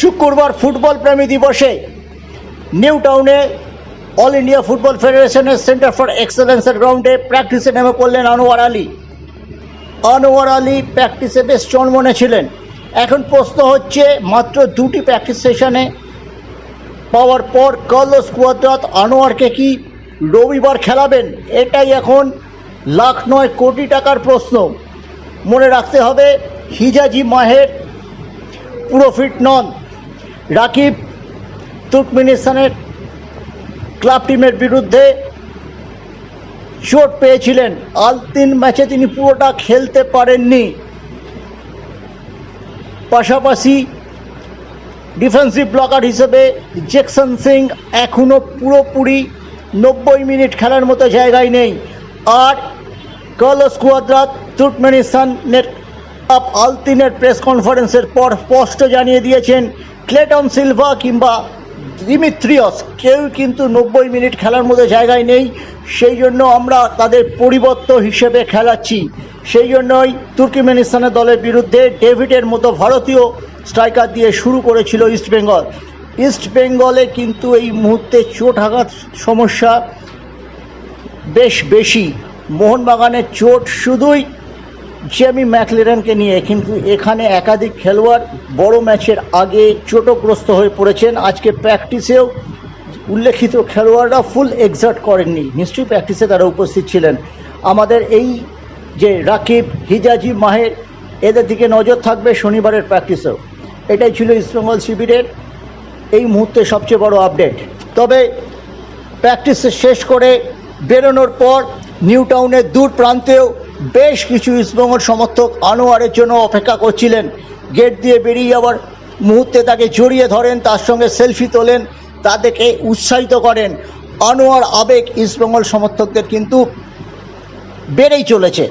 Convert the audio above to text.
শুক্রবার ফুটবল প্রেমী দিবসে নিউ টাউনে অল ইন্ডিয়া ফুটবল ফেডারেশনের সেন্টার ফর এক্সেলেন্সের গ্রাউন্ডে প্র্যাকটিসে নেমে পড়লেন আনোয়ার আলী। আনোয়ার আলী প্র্যাকটিসে বেশ চনমনে ছিলেন এখন প্রশ্ন হচ্ছে, মাত্র দুটি প্র্যাকটিস সেশনে পাওয়ার পর কার্লোস কুয়াদ্রাত আনোয়ারকে কি রবিবার খেলাবেন? এটাই এখন লাখ নয় কোটি টাকার প্রশ্ন। মনে রাখতে হবে, হিজাজি মাহের পুরো ফিট নন। রাকিব তুর্কমেনিস্তানের ক্লাব টিমের বিরুদ্ধে চোট পেয়েছিলেন। আল তিন ম্যাচে তিনি পুরোটা খেলতে পারেননি। পাশাপাশি ডিফেন্সিভ ব্লকার হিসেবে জ্যাকসন সিং এখনও পুরোপুরি নব্বই মিনিট খেলার মতো জায়গায় নেই। আর কার্লোস কুয়াদ্রাত তুর্কমেনিস্তানের আপ আলতিনের প্রেস কনফারেন্সের পর স্পষ্ট জানিয়ে দিয়েছেন ক্লেটন সিলভা কিংবা দিমিত্রিয়স কেউ কিন্তু নব্বই মিনিট খেলার মধ্যে জায়গায় নেই। সেই জন্য আমরা তাদের পরিবর্ত হিসেবে খেলাচ্ছি। সেই জন্যই তুর্কিমেনিস্তানের দলের বিরুদ্ধে ডেভিডের মতো ভারতীয় স্ট্রাইকার দিয়ে শুরু করেছিল ইস্টবেঙ্গল ইস্টবেঙ্গলে কিন্তু এই মুহূর্তে চোট আঘাত সমস্যা বেশ বেশি। মোহনবাগানের চোট শুধুই জেমি ম্যাকলেরানকে নিয়ে, কিন্তু এখানে একাধিক খেলোয়াড় বড় ম্যাচের আগে চোটগ্রস্ত হয়ে পড়েছেন। আজকে প্র্যাকটিসেও উল্লেখিত খেলোয়াড়রা ফুল এক্সার্ট করেননি। নিশ্চয়ই প্র্যাকটিসে তারা উপস্থিত ছিলেন। আমাদের এই যে রাকিব, হিজাজি, মাহের, এদের দিকে নজর থাকবে শনিবারের প্র্যাকটিসেও এটাই ছিল ইস্টবেঙ্গল শিবিরের এই মুহূর্তে সবচেয়ে বড় আপডেট তবে প্র্যাকটিস শেষ করে বেরোনোর পর নিউ টাউনের দূর প্রান্তেও বেশ কিছু ইস্টবঙ্গল সমর্থক আনোয়ারের জন্য অপেক্ষা করছিলেন। গেট দিয়ে বেরিয়ে যাওয়ার মুহূর্তে তাকে জড়িয়ে ধরেন, তার সঙ্গে সেলফি তোলেন, তাদেরকে উৎসাহিত করেন। আনোয়ার আবেগ ইস্টবেঙ্গল সমর্থকদের কিন্তু বেড়েই চলেছে।